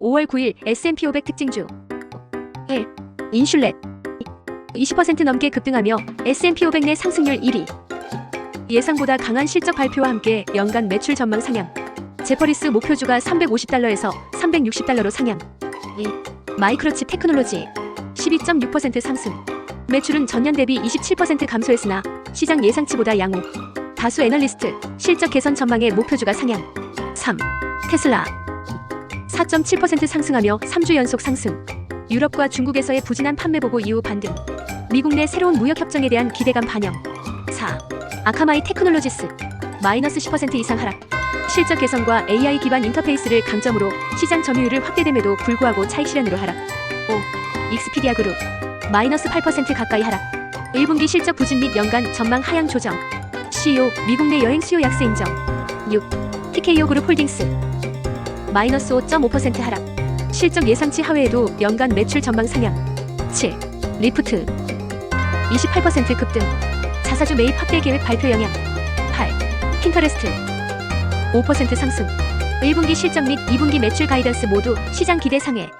5월 9일 S&P 500 특징주 1. 인슐렛 20% 넘게 급등하며 S&P 500 내 상승률 1위 예상보다 강한 실적 발표와 함께 연간 매출 전망 상향 제퍼리스 목표주가 350달러에서 360달러로 상향 2. 마이크로칩 테크놀로지 12.6% 상승 매출은 전년 대비 27% 감소했으나 시장 예상치보다 양호 다수 애널리스트 실적 개선 전망의 목표주가 상향 3. 테슬라 4.7% 상승하며 3주 연속 상승. 유럽과 중국에서의 부진한 판매 보고 이후 반등. 미국 내 새로운 무역 협정에 대한 기대감 반영. 4. 아카마이 테크놀로지스 마이너스 10% 이상 하락. 실적 개선과 AI 기반 인터페이스를 강점으로 시장 점유율을 확대됨에도 불구하고 차익 실현으로 하락. 5. 익스피디아 그룹 마이너스 8% 가까이 하락. 1분기 실적 부진 및 연간 전망 하향 조정. CEO 미국 내 여행 수요 약세 인정. 6. TKO 그룹 홀딩스 마이너스 5.5% 하락. 실적 예상치 하회에도 연간 매출 전망 상향. 7. 리프트 28% 급등. 자사주 매입 확대 계획 발표 영향. 8. 핀터레스트 5% 상승. 1분기 실적 및 2분기 매출 가이던스 모두 시장 기대 상회.